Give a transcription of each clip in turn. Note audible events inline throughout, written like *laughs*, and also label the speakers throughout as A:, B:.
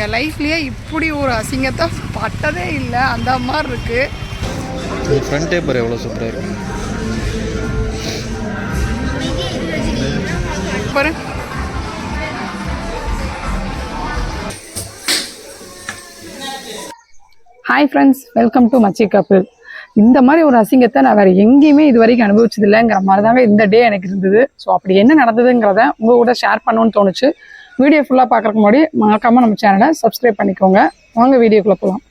A: எங்கள் லைஃப்லேயே இப்படி ஒரு அசிங்கத்தை பட்டதே இல்லை. அந்த மாதிரி இருக்குது
B: ஃப்ரண்ட் பேப்பர் எவ்வளோ சூப்பராக இருக்கு.
A: பாரு. ஹாய் ஃப்ரெண்ட்ஸ் வெல்கம் டு மச்சி கப்பிள் இந்த மாதிரி ஒரு அசிங்கத்தை நான் வேறு எங்கேயுமே இது வரைக்கும் அனுபவிச்சது இல்லைங்கிற மாதிரி தாங்க இந்த டே எனக்கு இருந்தது. ஸோ அப்படி என்ன நடந்ததுங்கிறத உங்கள் கூட ஷேர் பண்ணணும்னு தோணுச்சு. வீடியோ ஃபுல்லாக பார்க்குறக்கு முன்னாடி மறக்காமல் நம்ம சேனலை சப்ஸ்கிரைப் பண்ணிக்கோங்க. வாங்க வீடியோக்குள்ளே போகலாம்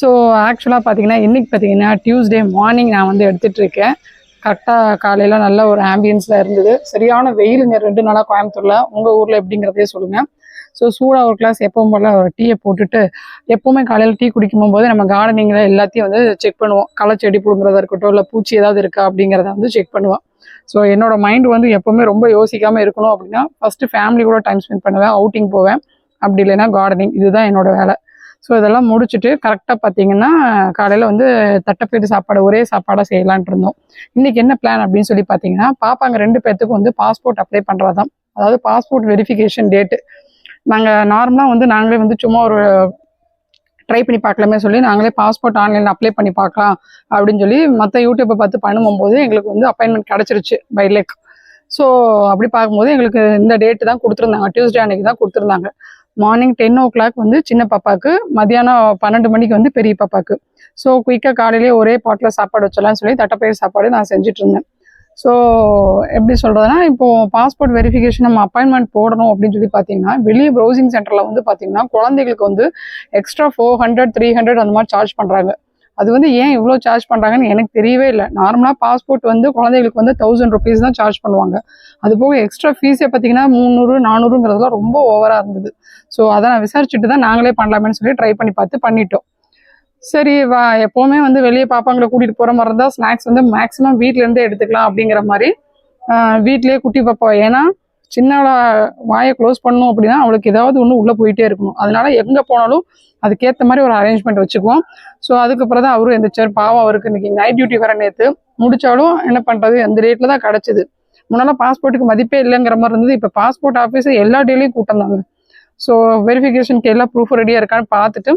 A: ஸோ ஆக்சுவலாக பார்த்தீங்கன்னா இன்றைக்கி பார்த்தீங்கன்னா டியூஸ்டே மார்னிங் நான் வந்து எடுத்துகிட்டு இருக்கேன். கரெக்டாக காலையில் நல்ல ஒரு ஆம்பியன்ஸில் இருந்தது. சரியான வெயிலுங்க ரெண்டு நாளாக கோயம்புத்தூரில். உங்கள் ஊரில் எப்படிங்கிறதே சொல்லுங்கள் ஸோ சூடாக ஒரு கிளாஸ் எப்பவும் போல் ஒரு டீயை போட்டுட்டு எப்போவுமே காலையில் டீ குடிக்கும் போது நம்ம கார்டனிங்கில் எல்லாத்தையும் வந்து செக் பண்ணுவோம். களை செடி பிடுங்குறதா இருக்கட்டும் இல்லை பூச்சி ஏதாவது இருக்கா அப்படிங்கிறத வந்து செக் பண்ணுவோம். ஸோ என்னோட மைண்ட் வந்து எப்போவுமே ரொம்ப யோசிக்காமல் இருக்கணும் அப்படின்னா ஃபஸ்ட்டு ஃபேமிலி கூட டைம் ஸ்பெண்ட் பண்ணுவேன் அவுட்டிங் போவேன். அப்படி இல்லைன்னா கார்டனிங் இதுதான் என்னோட வேலை. ஸோ இதெல்லாம் முடிச்சுட்டு கரெக்டாக பார்த்தீங்கன்னா காலையில் வந்து தட்டைப்பயிறு சாப்பாடு ஒரே சாப்பாடாக செய்யலான்ட்டு இருந்தோம். இன்றைக்கி என்ன பிளான் அப்படின்னு சொல்லி பார்த்தீங்கன்னா பாப்பாங்க ரெண்டு பேர்த்துக்கும் வந்து பாஸ்போர்ட் அப்ளை பண்ணுறது தான் அதாவது பாஸ்போர்ட் வெரிஃபிகேஷன் டேட்டு நாங்கள் நார்மலாக வந்து நாங்களே வந்து சும்மா ஒரு ட்ரை பண்ணி பார்க்கலாமே சொல்லி நாங்களே பாஸ்போர்ட் ஆன்லைனில் அப்ளை பண்ணி பார்க்கலாம் அப்படின்னு சொல்லி மற்ற யூடியூப்பை பார்த்து பண்ணும்போது எங்களுக்கு வந்து அப்பாயின்மெண்ட் கிடச்சிருச்சு பை லேக் ஸோ அப்படி பார்க்கும்போது எங்களுக்கு இந்த டேட்டு தான் கொடுத்துருந்தாங்க. டியூஸ்டே அன்னைக்கு தான் கொடுத்துருந்தாங்க. மார்னிங் டென் ஓ கிளாக் வந்து சின்ன பாப்பாவுக்கு மதியானம் பன்னெண்டு மணிக்கு வந்து பெரிய பாப்பாவுக்கு ஸோ குயிக்காக காலையிலேயே ஒரே பாட்டில் சாப்பாடு வச்சலாம்னு சொல்லி தட்டைப்பயிர் சாப்பாடு நான் செஞ்சுட்டு இருந்தேன். ஸோ எப்படி சொல்கிறதுனா இப்போ பாஸ்போர்ட் வெரிஃபிகேஷன் நம்ம அப்பாயின்மெண்ட் போடணும் அப்படின்னு சொல்லி பார்த்தீங்கன்னா வெளியே ப்ரௌசிங் சென்டரில் வந்து பார்த்தீங்கன்னா குழந்தைகளுக்கு வந்து extra four hundred three hundred அந்த மாதிரி சார்ஜ் பண்ணுறாங்க அது வந்து ஏன் இவ்வளோ சார்ஜ் பண்ணுறாங்கன்னு எனக்கு தெரியவே இல்லை. நார்மலாக பாஸ்போர்ட் வந்து குழந்தைகளுக்கு வந்து தௌசண்ட் ருபீஸ் தான் சார்ஜ் பண்ணுவாங்க. அது போக எக்ஸ்ட்ரா ஃபீஸே பார்த்தீங்கன்னா முந்நூறு நானூறுங்கிறதுலாம் ரொம்ப ஓவராக இருந்தது. ஸோ அதை நான் விசாரிச்சுட்டு தான் நாங்களே பண்ணலாமேன்னு சொல்லி ட்ரை பண்ணி பார்த்து பண்ணிட்டோம். சரி வா. எப்போவுமே வந்து வெளியே பாப்பாங்களை கூட்டிகிட்டு போகிற மாதிரி இருந்தால் ஸ்நாக்ஸ் வந்து மேக்ஸிமம் வீட்டிலேருந்தே எடுத்துக்கலாம் அப்படிங்கிற மாதிரி ஆஹ் வீட்டிலேயே குட்டி பாப்பா. ஏன்னா சின்னவளை வாயை க்ளோஸ் பண்ணணும் அப்படின்னா அவளுக்கு ஏதாவது ஒன்று உள்ளே போயிட்டே இருக்கணும். அதனால எங்கே போனாலும் அதுக்கேற்ற மாதிரி ஒரு அரேஞ்ச்மெண்ட் வச்சுக்குவோம். ஸோ அதுக்கப்புறம் தான் அவரும் எந்திரிச்சார். பாவம் அவருக்கு இன்னைக்கு நைட் டியூட்டி வர நேற்று முடித்தாலும் என்ன பண்ணுறது அந்த ரேட்டில் தான் கிடச்சிது. முன்னெல்லாம் பாஸ்போர்ட்டுக்கு மதிப்பே இல்லைங்கிற மாதிரி இருந்தது. இப்போ பாஸ்போர்ட் ஆஃபீஸு எல்லா டேலையும் கூட்டம் தாங்க. ஸோ வெரிஃபிகேஷனுக்கு எல்லா ப்ரூஃப் ரெடியாக இருக்கான்னு பார்த்துட்டு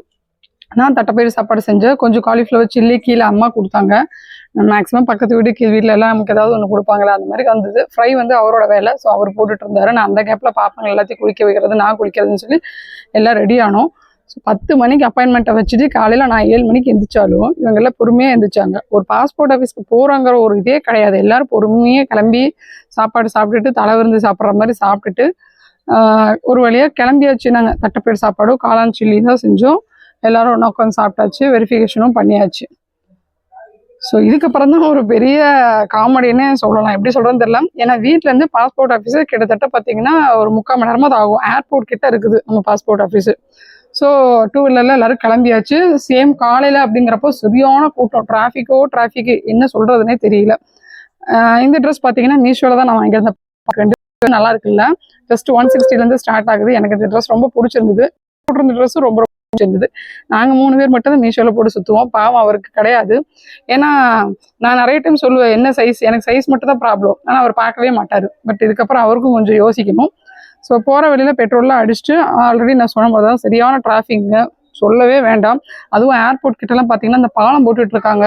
A: நான் தட்டைப்பயிறு சாப்பாடு செஞ்சேன். கொஞ்சம் காலிஃப்ளவர் சில்லி கீழே அம்மா கொடுத்தாங்க. மேக்ஸிமம் பக்கத்து வீடு கீழ் வீட்டில் எல்லாம் நமக்கு ஏதாவது ஒன்று கொடுப்பாங்களா? அந்த மாதிரி வந்தது. ஃப்ரை வந்து அவரோட வேலை. ஸோ அவர் போட்டுட்டு இருந்தாரு. நான் அந்த கேப்பில் பார்ப்பாங்க எல்லாத்தையும் குளிக்க வைக்கிறது நான் குளிக்கிறதுன்னு சொல்லி எல்லாம் ரெடி ஆனோம். ஸோ பத்து மணிக்கு அப்பாயின்மெண்ட்டை வச்சுட்டு காலையில் நான் ஏழு மணிக்கு எந்திரிச்சாலும் இவங்கெல்லாம் பொறுமையாக எந்திரிச்சாங்க. ஒரு பாஸ்போர்ட் ஆஃபீஸ்க்கு போகிறாங்கிற ஒரு இதே கிடையாது. எல்லாரும் பொறுமையாக கிளம்பி சாப்பாடு சாப்பிட்டுட்டு தலை விருந்து சாப்பிட்ற மாதிரி சாப்பிட்டுட்டு ஒரு வழியாக கிளம்பியாச்சு. நாங்கள் தட்டைப்பயிறு சாப்பாடும் காளான் சில்லி தான் செஞ்சோம். எல்லாரும் ஒன்றா உட்காந்து சாப்பிட்டாச்சு வெரிஃபிகேஷனும் பண்ணியாச்சு. ஸோ இதுக்கப்புறம் தான் ஒரு பெரிய காமெடின்னு சொல்லலாம். எப்படி சொல்கிறேன்னு தெரியல. ஏன்னா வீட்டிலேருந்து பாஸ்போர்ட் ஆஃபீஸு கிட்டத்தட்ட பார்த்தீங்கன்னா ஒரு முக்கால் மணி நேரமாக தான் ஆகும். ஏர்போர்ட் கிட்ட இருக்குது நம்ம பாஸ்போர்ட் ஆஃபீஸு ஸோ டூ வீலரில் எல்லோரும் கிளம்பியாச்சு. சேம் காலையில் அப்படிங்கிறப்போ சரியான கூட்டம். டிராஃபிக்கோ டிராஃபிக்கு என்ன சொல்கிறதுனே தெரியல. இந்த ட்ரெஸ் பார்த்தீங்கன்னா மீஷோவில் தான் நான் வாங்கியிருந்தேன். நல்லா இருக்குல்ல. ஜஸ்ட் ஒன் சிக்ஸ்டிலேருந்து ஸ்டார்ட் ஆகுது. எனக்கு இந்த ட்ரெஸ் ரொம்ப பிடிச்சிருந்தது. போட்டிருந்த ட்ரெஸ்ஸும் ரொம்ப ரொம்ப நாங்கள் மூணு பேர் மட்டும் தான் மீஷோவில் போட்டு சுற்றுவோம் பாவம் அவருக்கு கிடையாது. ஏன்னா நான் நிறைய டைம் சொல்லுவேன் என்ன சைஸ் எனக்கு சைஸ் மட்டும் தான் ப்ராப்ளம் ஆனால் அவர் பார்க்கவே மாட்டார். பட் இதுக்கப்புறம் அவருக்கும் கொஞ்சம் யோசிக்கணும். ஸோ போகிற வழியில் பெட்ரோல்லாம் அடிச்சுட்டு ஆல்ரெடி நான் சொன்ன மாதிரி தான் சரியான டிராஃபிக்ங்க சொல்லவே வேண்டாம். அதுவும் ஏர்போர்ட் கிட்டலாம் பார்த்தீங்கன்னா அந்த பாலம் போட்டுட்ருக்காங்க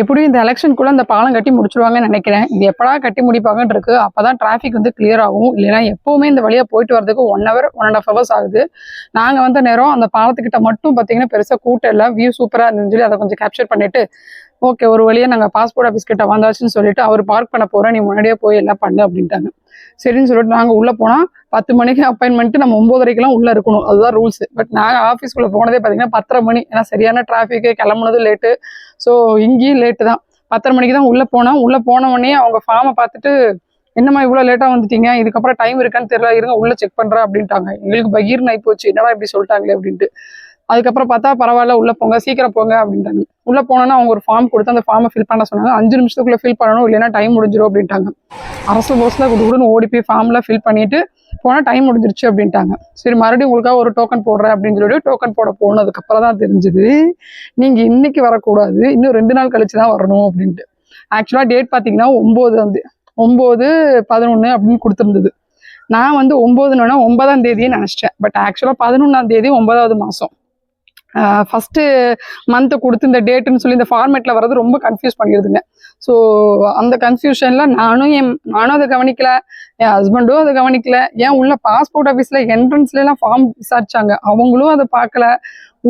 A: எப்படியும் இந்த எலெக்ஷனுக்குள்ளே இந்த பாலம் கட்டி முடிச்சிருவாங்கன்னு நினைக்கிறேன். இது எப்படா கட்டி முடிப்பாங்கன்னு இருக்கு. அப்பதான் டிராஃபிக் வந்து கிளியர் ஆகும். இல்லைன்னா எப்பவுமே இந்த வழியா போயிட்டு வரதுக்கு one hour one and half hours ஆகுது. நாங்க வந்த நேரம் அந்த பாலத்துக்கிட்ட மட்டும் பாத்தீங்கன்னா பெருசா கூட்டம் இல்லை. வியூ சூப்பரா இருந்துச்சு சொல்லி அதை கொஞ்சம் கேப்சர் பண்ணிட்டு ஓகே ஒரு வழியா நாங்கள் பாஸ்போர்ட் ஆஃபீஸ் கிட்ட வந்தாச்சுன்னு சொல்லிட்டு அவர் பார்க் பண்ண போகிறேன் நீ முன்னாடியே போய் எல்லாம் பண்ணு அப்படின்ட்டாங்க. சரின்னு சொல்லிட்டு நாங்க உள்ள போனா பத்து மணிக்கு அப்பாயின்மெண்ட் நம்ம ஒன்பதரைக்கெல்லாம் உள்ள இருக்கணும். அதுதான் ரூல்ஸ் பட் நாங்க ஆஃபீஸ்க்குள்ள போனதே பாத்தீங்கன்னா பத்தரை மணி. ஏன்னா சரியான டிராஃபிக்கு கிளம்புனது லேட்டு ஸோ இங்கேயும் லேட்டு தான். பத்தரை மணிக்கு தான் உள்ளே போனோம். உள்ளே போன உடனே அவங்க ஃபார்மை பார்த்துட்டு என்னம்மா இவ்வளோ லேட்டாக வந்துட்டீங்க? இதுக்கப்புறம் டைம் இருக்கான்னு தெரியல. இருங்க உள்ளே செக் பண்ணுறேன் அப்படின்ட்டாங்க. எங்களுக்கு பகீர்னு ஆகி போச்சு என்னடா இப்படி சொல்லிட்டாங்களே அப்படின்ட்டு. அதுக்கப்புறம் பார்த்தா பரவாயில்ல உள்ளே போங்க சீக்கிரம் போங்க அப்படின்ட்டாங்க. உள்ளே போனோன்னா அவங்க ஒரு ஃபார்ம் கொடுத்து அந்த ஃபார்மை ஃபில் பண்ண சொன்னாங்க. அஞ்சு நிமிஷத்துக்குள்ளே ஃபில் பண்ணணும் இல்லைன்னா டைம் முடிஞ்சிடும் அப்படின்ட்டாங்க. அரசு போஸில் குடுகுடுன்னு ஓடி போய் ஃபார்ம்லாம் ஃபில் பண்ணிட்டு போனால் டைம் முடிஞ்சிருச்சு அப்படின்ட்டாங்க. சரி மறுபடியும் உங்களுக்காக ஒரு டோக்கன் போடுறேன் அப்படின்னு சொல்லி டோக்கன் போட போனதுக்கப்புறம் தான் தெரிஞ்சுது நீங்கள் இன்றைக்கி வரக்கூடாது இன்னும் ரெண்டு நாள் கழிச்சு தான் வரணும் அப்படின்ட்டு. ஆக்சுவலாக டேட் பார்த்தீங்கன்னா ஒம்பது வந்து ஒம்பது பதினொன்று அப்படின்னு கொடுத்துருந்தது. நான் வந்து ஒம்பதுன்னா ஒன்பதாம் தேதியே நினச்சிட்டேன். பட் ஆக்சுவலாக பதினொன்றாம் தேதி ஒன்பதாவது மாதம் ஃபஸ்ட்டு மந்த்தை கொடுத்து இந்த டேட்டுன்னு சொல்லி இந்த ஃபார்மேட்டில் வர்றது ரொம்ப கன்ஃபியூஸ் பண்ணிடுதுங்க. ஸோ அந்த கன்ஃபியூஷனில் நானும் என் நானும் அதை கவனிக்கல என் ஹஸ்பண்டும் அதை கவனிக்கல. ஏன் உள்ள பாஸ்போர்ட் ஆஃபீஸில் என்ட்ரன்ஸ்லாம் ஃபார்ம் விசாரிச்சாங்க. அவங்களும் அதை பார்க்கல.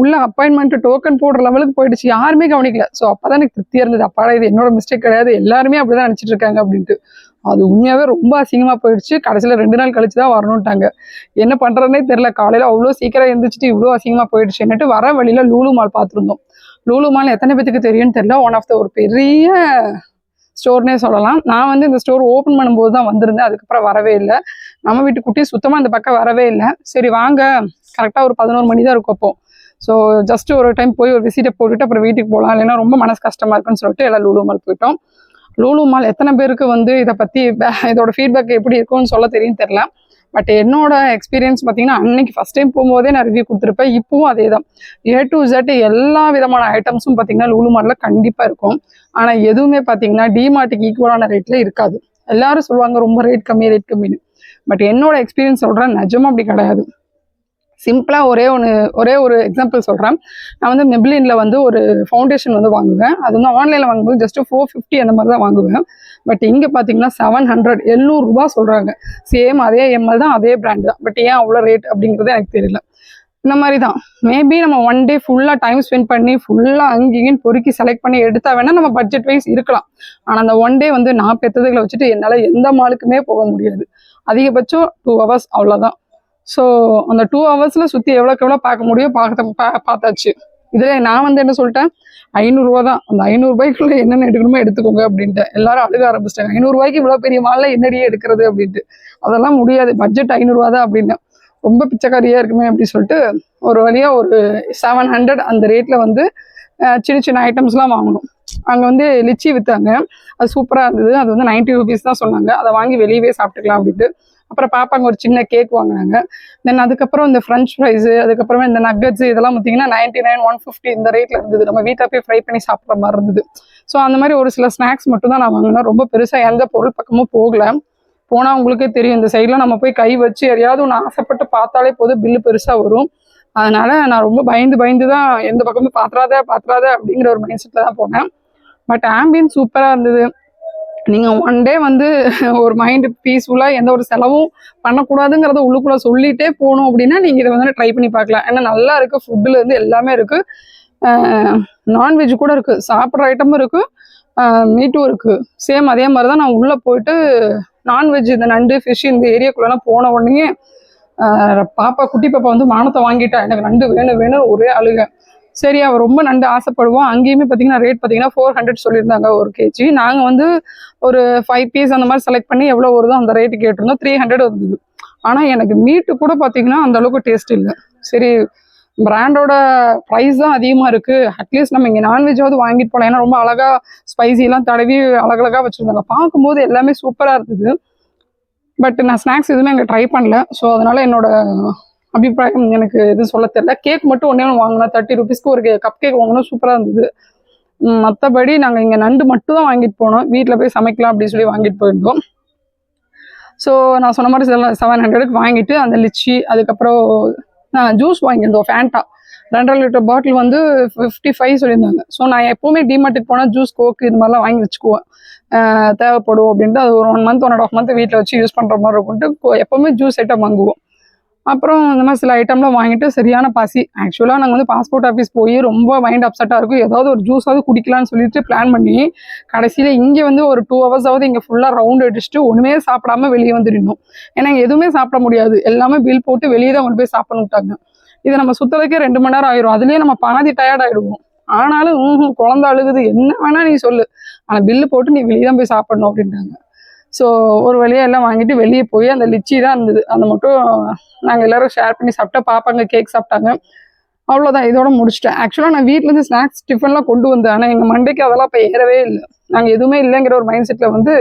A: உள்ள அப்பாயின்மெண்ட் டோக்கன் போடுற லெவலுக்கு போயிடுச்சு. யாருமே கவனிக்கல. ஸோ அப்பதான் எனக்கு திருப்தியாக இருந்தது. அப்பாடா இது என்னோட மிஸ்டேக் கிடையாது. எல்லாருமே அப்படிதான் நினச்சிட்டு இருக்காங்க அப்படின்ட்டு. அது உண்மையாகவே ரொம்ப அசிங்கமாக போயிடுச்சு. கடைசியில ரெண்டு நாள் கழிச்சு தான் வரணுன்ட்டாங்க என்ன பண்ணுறதுனே தெரில காலையில் அவ்வளோ சீக்கிரம் எழுந்திரிச்சிட்டு இவ்வளோ அசிங்கமாக போயிடுச்சு. என்னட்டு வர வழியில லூலு மால் பார்த்துருந்தோம். லூலு மால் எத்தனை பேத்துக்கு தெரியும்னு தெரியல. ஒன் ஆஃப் த ஒரு பெரிய ஸ்டோர்னே சொல்லலாம். நான் வந்து இந்த ஸ்டோர் ஓப்பன் பண்ணும்போது தான் வந்திருந்தேன். அதுக்கப்புறம் வரவே இல்லை. நம்ம வீட்டு குட்டி சுத்தமாக இந்த பக்கம் வரவே இல்லை. சரி வாங்க. கரெக்டாக ஒரு பதினோரு மணி தான் இருக்கும் அப்போ. ஸோ ஜஸ்ட் ஒரு டைம் போய் ஒரு விசிட்டை போட்டுட்டு அப்புறம் வீட்டுக்கு போகலாம் இல்லைன்னா ரொம்ப மனசு கஷ்டமா இருக்குன்னு சொல்லிட்டு எல்லாம் லூலு மால் போயிட்டோம். லூலு மால் எத்தனை பேருக்கு வந்து இதை பற்றி இதோட ஃபீட்பேக் எப்படி இருக்கும்னு சொல்ல தெரியும் தெரில பட் என்னோட எக்ஸ்பீரியன்ஸ் பார்த்தீங்கன்னா அன்னைக்கு ஃபஸ்ட் டைம் போகும்போதே நான் ரிவ்யூ கொடுத்துருப்பேன். இப்பவும் அதே தான் ஏ டு ஜட் எல்லா விதமான ஐட்டம்ஸும் பார்த்தீங்கன்னா லூலு மாலில் கண்டிப்பாக இருக்கும். ஆனால் எதுவுமே பார்த்தீங்கன்னா டிமார்ட்டுக்கு ஈக்குவலான ரேட்டில் இருக்காது. எல்லாரும் சொல்லுவாங்க ரொம்ப ரேட் கம்மி ரேட் கம்மின்னு. பட் என்னோட எக்ஸ்பீரியன்ஸ் சொல்கிறேன் நிஜமும் அப்படி கிடையாது. சிம்பிளாக ஒரே ஒன்று ஒரே ஒரு எக்ஸாம்பிள் சொல்கிறேன் நான் வந்து மெப்ளினில் வந்து ஒரு ஃபவுண்டேஷன் வந்து வாங்குவேன். அது வந்து ஆன்லைனில் வாங்கும்போது ஜஸ்ட்டு ஃபோர் ஃபிஃப்டி அந்த மாதிரி தான் வாங்குவேன். பட் இங்கே பார்த்தீங்கன்னா செவன் ஹண்ட்ரட் எழுநூறுபா சொல்கிறாங்க சேம் அதே எம்எல் தான் அதே பிராண்ட் தான். பட் ஏன் அவ்வளோ ரேட் அப்படிங்கிறது எனக்கு தெரியல. இந்த மாதிரி தான். மேபி நம்ம ஒன் டே ஃபுல்லாக டைம் ஸ்பெண்ட் பண்ணி ஃபுல்லாக அங்கேயும் பொறுக்கி செலக்ட் பண்ணி எடுத்தா வேணால் நம்ம பட்ஜெட் வைஸ் இருக்கலாம். ஆனால் அந்த ஒன் டே வந்து நான் பெற்றதுகளை வச்சுட்டு என்னால் எந்த மாலுக்குமே போக முடியாது. அதிகபட்சம் டூ ஹவர்ஸ் அவ்வளோதான் ஸோ அந்த டூ ஹவர்ஸில் சுற்றி எவ்வளோக்கு எவ்வளோ பார்க்க முடியும் பார்த்த பா பார்த்தாச்சு. இதில் நான் வந்து என்ன சொல்லிட்டேன்? ஐநூறுரூவா தான். அந்த ஐநூறுரூபாய்க்குள்ளே என்னென்ன எடுக்கணுமோ எடுத்துக்கோங்க அப்படின்ட்டு. எல்லாரும் அழுக ஆரம்பிச்சிட்டாங்க. ஐநூறுரூவாய்க்கு இவ்வளோ பெரிய மாலில் என்னடியே எடுக்கிறது அப்படின்ட்டு. அதெல்லாம் முடியாது. பட்ஜெட் ஐநூறுரூவா தான் அப்படின்னு. ரொம்ப பிச்சைக்காரியாக இருக்குமே அப்படின்னு சொல்லிட்டு ஒரு வழியாக ஒரு செவன் ஹண்ட்ரட் அந்த ரேட்டில் வந்து சின்ன சின்ன ஐட்டம்ஸ்லாம் வாங்கணும். அங்கே வந்து லிச்சி விற்றாங்க அது சூப்பராக இருந்தது. அது வந்து நைன்ட்டி ருபீஸ் தான் சொன்னாங்க. அதை வாங்கி வெளியவே சாப்பிட்டுக்கலாம் அப்படின்ட்டு. அப்புறம் பாப்பாங்க ஒரு சின்ன கேக் வாங்கினாங்க. தென் அதுக்கப்புறம் இந்த ஃப்ரெஞ்ச் ஃப்ரைஸு அதுக்கப்புறமா இந்த நக்கட்ஸ் இதெல்லாம் பார்த்தீங்கன்னா நைன்டி நைன் ஒன் ஃபிஃப்டி இந்த ரேட்டில் இருந்தது. நம்ம வீட்டில் போய் ஃப்ரை பண்ணி சாப்பிட்ற மாதிரி இருந்தது. ஸோ அந்த மாதிரி ஒரு சில ஸ்நாக்ஸ் மட்டும் தான் நான் வாங்கினேன். ரொம்ப பெருசாக எந்த பொருள் பக்கமும் போகல. போனால் உங்களுக்கே தெரியும் இந்த சைடில் நம்ம போய் கை வச்சு எதையாவது ஒன்று ஆசைப்பட்டு பார்த்தாலே போதும் பில்லு பெருசாக வரும். அதனால நான் ரொம்ப பயந்து பயந்து தான் எந்த பக்கமும் பாத்திராத பாத்திராத அப்படிங்கிற ஒரு மைண்ட் செட்டில் தான் போனேன். பட் ஆம்பியன் சூப்பராக இருந்தது. நீங்கள் ஒன் டே வந்து *laughs* ஒரு மைண்டு பீஸ்ஃபுல்லாக எந்த ஒரு செலவும் பண்ணக்கூடாதுங்கிறத உள்ளுக்குள்ளே சொல்லிட்டே போகணும் அப்படின்னா நீங்கள் இதை வந்து ட்ரை பண்ணி பார்க்கலாம். ஏன்னா நல்லா இருக்குது ஃபுட்டுலேருந்து எல்லாமே இருக்குது நான்வெஜ் கூட இருக்குது சாப்பிட்ற ஐட்டமும் இருக்குது மீட்டும் இருக்குது சேம் அதே மாதிரி தான் நான் உள்ளே போயிட்டு நான்வெஜ் இந்த நண்டு ஃபிஷ் இந்த ஏரியாக்குள்ளெல்லாம் போன உடனே பாப்பா குட்டி பாப்பா வந்து மானத்தை வாங்கிட்டா. எனக்கு நண்டு வேணும் வேணும் ஒரே அழுக. சரி அவள் ரொம்ப நண்டு ஆசைப்படுவோம் அங்கேயுமே பார்த்தீங்கன்னா ரேட் பார்த்தீங்கன்னா ஃபோர் ஹண்ட்ரட் சொல்லியிருந்தாங்க ஒரு கேஜி நாங்கள் வந்து ஒரு ஃபைவ் பீஸ் அந்த மாதிரி செலக்ட் பண்ணி எவ்வளோ வருதோ அந்த ரேட்டு கேட்டிருந்தோம். த்ரீ ஹண்ட்ரட் வந்தது. ஆனால் எனக்கு மீட்டு கூட பார்த்தீங்கன்னா அந்த அளவுக்கு டேஸ்ட் இல்லை. சரி பிராண்டோட ப்ரைஸ் தான் அதிகமாக இருக்குது அட்லீஸ்ட் நம்ம இங்கே நான்வெஜ்ஜாவது வாங்கிட்டு போகலாம் ஏன்னா ரொம்ப அழகாக ஸ்பைசிலாம் தடவி அழகழகாக வச்சுருந்தாங்க. பார்க்கும்போது எல்லாமே சூப்பராக இருந்தது. பட் நான் ஸ்நாக்ஸ் எதுவுமே அங்கே ட்ரை பண்ணல. ஸோ அதனால் என்னோட அபிப்பிராயம் எனக்கு எதுவும் சொல்ல தெரியல. கேக் மட்டும் ஒன்றே ஒன்று வாங்கினேன் தேர்ட்டி ருபீஸ்க்கு ஒரு கப் கேக் வாங்கினோம் சூப்பராக இருந்தது. மற்றபடி நாங்கள் இங்கே நண்டு மட்டும் தான் வாங்கிட்டு போனோம். வீட்டில் போய் சமைக்கலாம் அப்படின்னு சொல்லி வாங்கிட்டு போயிருந்தோம். ஸோ நான் சொன்ன மாதிரி சில செவன் ஹண்ட்ரடுக்கு வாங்கிட்டு அந்த லிச்சி அதுக்கப்புறம் நான் ஜூஸ் வாங்கியிருந்தோம் ஃபேண்டா ரெண்டரை லிட்டர் பாட்டில் வந்து ஃபிஃப்டி ஃபைவ் சொல்லியிருந்தாங்க. ஸோ நான் எப்போவுமே டிமார்ட்டுக்கு போனால் ஜூஸ் கோக்கு இது மாதிரிலாம் வாங்கி வச்சுக்குவேன். தேவைப்படும் அப்படின்ட்டு அது ஒரு one month one and half month வீட்டில் வச்சு யூஸ் பண்ணுற மாதிரி இருக்கும்ட்டு எப்போவுமே ஜூஸ் ஐட்டம் வாங்குவோம். அப்புறம் இந்த மாதிரி சில ஐட்டம்லாம் வாங்கிட்டு சரியான பசி. ஆக்சுவலாக நாங்கள் வந்து பாஸ்போர்ட் ஆஃபீஸ் போய் ரொம்ப மைண்ட் அப்செட்டாக இருக்கும். ஏதாவது ஒரு ஜூஸாவது குடிக்கலாம்னு சொல்லிட்டு பிளான் பண்ணி கடைசியில் இங்கே வந்து ஒரு டூ ஹவர்ஸாவது இங்கே ஃபுல்லாக ரவுண்ட் அடிச்சுட்டு ஒன்றுமே சாப்பிடாம வெளியே வந்துடணும் ஏன்னா இங்கே எதுவுமே சாப்பிட முடியாது. எல்லாமே பில் போட்டு வெளியே தான் கொண்டு போய் சாப்பிடணும் விட்டாங்க. இதை நம்ம சுற்றுறதுக்கே ரெண்டு மணி நேரம் ஆயிரும். அதுலேயே நம்ம பாதி டயர்ட் ஆகிடுவோம் ஆனாலும் குழந்த அழுகுது. என்ன வேணா நீ சொல்லு. ஆனால் பில்லு போட்டு நீ வெளியே தான் போய் சாப்பிடணும் அப்படின்ட்டாங்க ஸோ ஒரு வழியாக எல்லாம் வாங்கிட்டு வெளியே போய் அந்த லிச்சி தான் இருந்தது. அந்த மட்டும் நாங்கள் எல்லோரும் ஷேர் பண்ணி சாப்பிட்டா பாப்பாங்க கேக் சாப்பிட்டாங்க. அவ்வளோதான் இதோட முடிச்சிட்டேன். ஆக்சுவலாக நான் வீட்டிலேருந்து ஸ்நாக்ஸ் டிஃபன்லாம் கொண்டு வந்தேன். ஆனால் எங்கள் மண்டைக்கு அதெல்லாம் இப்போ ஏறவே இல்லை. நாங்கள் எதுவுமே இல்லைங்கிற ஒரு மைண்ட் செட்டில் வந்து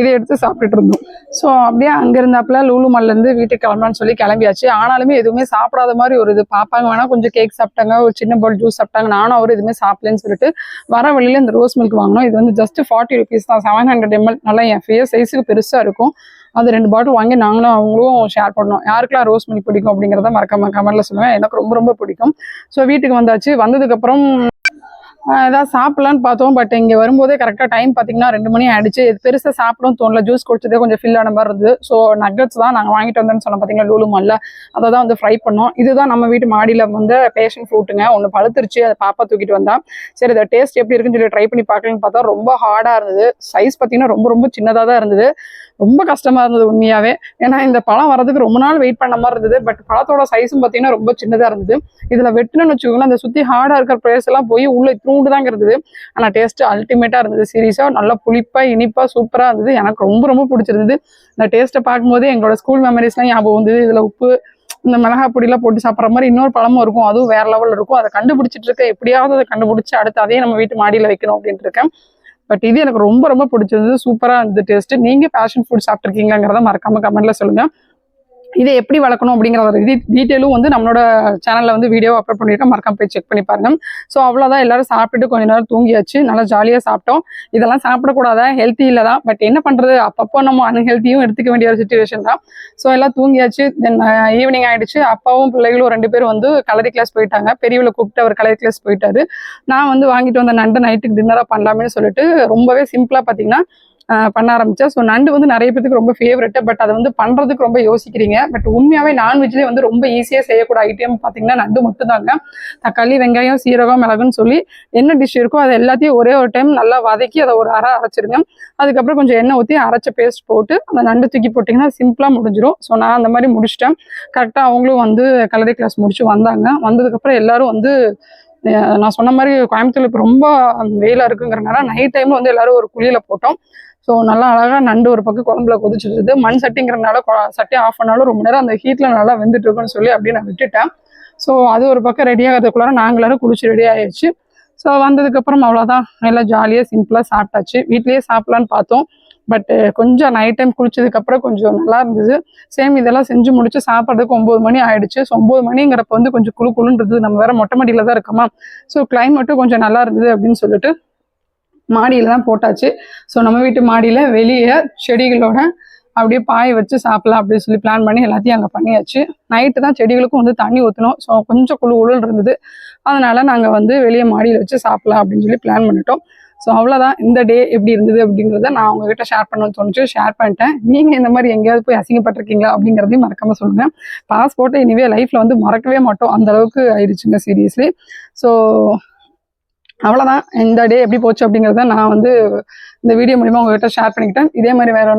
A: இதை எடுத்து சாப்பிட்டுட்டு இருந்தோம். ஸோ அப்படியே அங்கே இருந்தாப்புல லூலு மல்லேருந்து வீட்டுக்கு கிளம்பலான்னு சொல்லி கிளம்பியாச்சு. ஆனாலுமே எதுவுமே சாப்பிடாத மாதிரி ஒரு இது பார்ப்பாங்க வேணால் கொஞ்சம் கேக் சாப்பிட்டாங்க ஒரு சின்ன பால் ஜூஸ் சாப்பிட்டாங்க நானும் அவர் எதுவுமே சாப்பிடலன்னு சொல்லிட்டு வர வழியில் இந்த ரோஸ் மில்க் வாங்கினோம். இது வந்து ஜஸ்ட் ஃபார்ட்டி ருபீஸ் தான் செவன் ஹண்ட்ரட் எம்எல் நல்லா என் ஃபேஸ் சைஸுக்கு பெருசாக இருக்கும். அது ரெண்டு பாட்டில் வாங்கி நாங்களும் அவங்களும் ஷேர் பண்ணோம். யாருக்கெல்லாம் ரோஸ் மில்க் பிடிக்கும் அப்படிங்கிறத மறக்காம கமெண்ட்ல சொல்லுவேன் எனக்கு ரொம்ப ரொம்ப பிடிக்கும். ஸோ வீட்டுக்கு வந்தாச்சு. வந்ததுக்கப்புறம் ஏதாவது சாப்பிடலான்னு பார்த்தோம் பட் இங்கே வரும்போதே கரெக்டாக டைம் பார்த்தீங்கன்னா ரெண்டு மணி ஆயிடுச்சு. இது பெருசாக சாப்பிடும் தோணல. ஜூஸ் குடிச்சதே கொஞ்சம் ஃபில் ஆன மாதிரி இருந்தது. ஸோ நக்கட்ஸ் தான் நாங்கள் வாங்கிட்டு வந்தோம்னு சொன்னோம் பார்த்தீங்கன்னா லூலு மாலில் அதை தான் வந்து ஃப்ரை பண்ணோம். இதுதான் நம்ம வீட்டு மாடியில் வந்து பேஷன் ஃப்ரூட்டுங்க ஒன்று பழுத்துருச்சு அதை பாப்பா தூக்கிட்டு வந்தா. சரி அதை டேஸ்ட் எப்படி இருக்குன்னு சொல்லி ட்ரை பண்ணி பார்க்கலன்னு பார்த்தா ரொம்ப ஹார்டாக இருந்தது. சைஸ் பார்த்தீங்கன்னா ரொம்ப ரொம்ப சின்னதாக தான் இருந்தது. ரொம்ப கஷ்டமா இருந்தது உண்மையாவே. ஏன்னா இந்த பழம் வரதுக்கு ரொம்ப நாள் வெயிட் பண்ண மாதிரி இருந்தது. பட் பழத்தோட சைஸும் பார்த்தீங்கன்னா ரொம்ப சின்னதாக இருந்தது. இதில் வெட்டணும்னு வச்சுக்கோங்களேன் அந்த சுற்றி ஹார்டாக இருக்கிற பிளேஸ் எல்லாம் போய் உள்ளே தூண்டு தாங்க இருந்தது ஆனால் டேஸ்ட் அல்டிமேட்டாக இருந்தது சீரியஸாக நல்லா புளிப்பாக இனிப்பாக சூப்பராக இருந்தது. எனக்கு ரொம்ப ரொம்ப பிடிச்சிருந்தது. இந்த டேஸ்ட்டை பார்க்கும்போது எங்களோட ஸ்கூல் மெமரிஸ்லாம் ஞாபகம் வந்தது இதில் உப்பு இந்த மிளகா பொடியெலாம் போட்டு சாப்பிட்ற மாதிரி இன்னொரு பழமும் இருக்கும். அதுவும் வேற லெவலில் இருக்கும். அதை கண்டுபிடிச்சிட்டு இருக்கேன் எப்படியாவது அதை கண்டுபிடிச்சி அடுத்து அதையே நம்ம வீட்டு மாடியில் வைக்கணும் அப்படின்ட்டு இருக்கேன். பட் இது எனக்கு ரொம்ப ரொம்ப பிடிச்சிருந்தது. சூப்பராக இருந்தது. டேஸ்ட் நீங்கள் பேஷன் ஃபுட் சாப்பிட்ருக்கீங்களாங்கிறத மறக்காம கமெண்ட்ல சொல்லுங்க. இதை எப்படி வளர்க்கணும் அப்படிங்கிற ஒரு டீட்டெயிலும் வந்து நம்மளோட சேனலில் வந்து வீடியோ அப்லோட் பண்ணிருக்கேன் மறக்காம போய் செக் பண்ணி பாருங்க. ஸோ அவ்வளோதான் எல்லாரும் சாப்பிட்டுட்டு கொஞ்ச நேரம் தூங்கியாச்சு. நல்லா ஜாலியாக சாப்பிட்டோம். இதெல்லாம் சாப்பிடக்கூடாதா? ஹெல்த்தி இல்லை தான் பட் என்ன பண்ணுறது அப்பப்போ நம்ம அன்ஹெல்த்தியும் எடுத்துக்க வேண்டிய ஒரு சுச்சுவேஷன் தான். ஸோ எல்லாம் தூங்கியாச்சு. தென் ஈவினிங் ஆகிடுச்சு அப்பாவும் பிள்ளைகளும் ரெண்டு பேரும் வந்து கலரி கிளாஸ் போயிட்டாங்க. பெரியவளை கூப்பிட்டு அவர் கலரி கிளாஸ் போயிட்டாரு. நான் வந்து வாங்கிட்டு வந்த நண்டு நைட்டுக்கு டின்னராக பண்ணலாமேன்னு சொல்லிட்டு ரொம்பவே சிம்பிளாக பார்த்தீங்கன்னா பண்ண ஆரம்பித்தேன் ஸோ நண்டு வந்து நிறைய பேத்துக்கு ரொம்ப ஃபேவரெட்டு பட் அதை வந்து பண்ணுறதுக்கு ரொம்ப யோசிக்கிறீங்க. பட் உண்மையாகவே நான்வெஜ்லேயே வந்து ரொம்ப ஈஸியாக செய்யக்கூட ஐட்டம் பார்த்தீங்கன்னா நண்டு மட்டும்தாங்க. தக்காளி வெங்காயம் சீரகம் மிளகுன்னு சொல்லி என்ன டிஷ் இருக்கோ அது எல்லாத்தையும் ஒரே ஒரு டைம் நல்லா வதக்கி அதை ஒரு அரை அரைச்சிருங்க. அதுக்கப்புறம் கொஞ்சம் எண்ணெய் ஊற்றி அரைச்ச பேஸ்ட் போட்டு அந்த நண்டு தூக்கி போட்டிங்கன்னா சிம்பிளாக முடிஞ்சிடும் ஸோ நான் அந்த மாதிரி முடிச்சிட்டேன். கரெக்டாக அவங்களும் வந்து கலரி கிளாஸ் முடிச்சு வந்தாங்க. வந்ததுக்கப்புறம் எல்லாரும் வந்து நான் சொன்ன மாதிரி கோயம்புத்தூர்ல இப்போ ரொம்ப வெயிலாக இருக்குங்கிறனால நைட் டைம்ல வந்து எல்லாரும் ஒரு குழியில போட்டோம். ஸோ நல்லா அழகாக நண்டு ஒரு பக்கம் குழம்புல கொதிச்சுட்டு மண் சட்டிங்கிறனால சட்டி ஆஃப் பண்ணாலும் ரொம்ப நேரம் அந்த ஹீட்டில் நல்லா வெந்துட்டு இருக்குன்னு சொல்லி அப்படியே நான் விட்டுட்டேன். ஸோ அது ஒரு பக்கம் ரெடி ஆகிறதுக்குள்ளார நாங்க குளிச்சு ரெடி ஆயிடுச்சு ஸோ வந்ததுக்கப்புறம் அவ்வளோதான் நல்லா ஜாலியாக சிம்பிளாக சாப்பிட்டாச்சு. வீட்லேயே சாப்பிட்லான்னு பார்த்தோம். பட் கொஞ்சம் நைட் டைம் குளிச்சதுக்கப்புறம் கொஞ்சம் நல்லா இருந்தது. சேம் இதெல்லாம் செஞ்சு முடிச்சு சாப்பிட்றதுக்கு ஒம்பது மணி ஆயிடுச்சு. ஸோ ஒம்பது மணிங்கிறப்ப வந்து கொஞ்சம் குளு குழுன்றது நம்ம வேற மொட்டை மாடியில தான் இருக்கோமா? ஸோ கிளைமேட்டும் கொஞ்சம் நல்லா இருந்தது அப்படின்னு சொல்லிட்டு மாடியில் தான் போட்டாச்சு. ஸோ நம்ம வீட்டு மாடியில் வெளியே செடிகளோட அப்படியே பாய வச்சு சாப்பிடலாம் அப்படின்னு சொல்லி பிளான் பண்ணி எல்லாத்தையும் அங்கே பண்ணியாச்சு. நைட்டு தான் செடிகளுக்கும் வந்து தண்ணி ஊற்றணும் ஸோ கொஞ்சம் குழு உழல் இருந்தது. அதனால் நாங்கள் வந்து வெளியே மாடியில் வச்சு சாப்பிடலாம் அப்படின்னு சொல்லி பிளான் பண்ணிட்டோம். ஸோ அவ்வளோதான் இந்த டே எப்படி இருந்தது அப்படிங்கிறத நான் உங்ககிட்ட ஷேர் பண்ணணும்னு தோணுச்சு. ஷேர் பண்ணிட்டேன். நீங்கள் இந்த மாதிரி எங்கேயாவது போய் அசிங்கப்பட்டிருக்கீங்களா அப்படிங்கிறதையும் மறக்காமல் சொல்லுங்கள் பாஸ்போர்ட்டை இனிவே லைஃப்பில் வந்து மறக்கவே மாட்டோம். அந்த அளவுக்கு ஆயிடுச்சுங்க சீரியஸ்லி ஸோ அவ்வளோதான் இந்த டே எப்படி போச்சு அப்படிங்கிறத நான் வந்து இந்த வீடியோ மூலிமா உங்ககிட்ட ஷேர் பண்ணிக்கிட்டேன். இதே மாதிரி வேற ஒன்று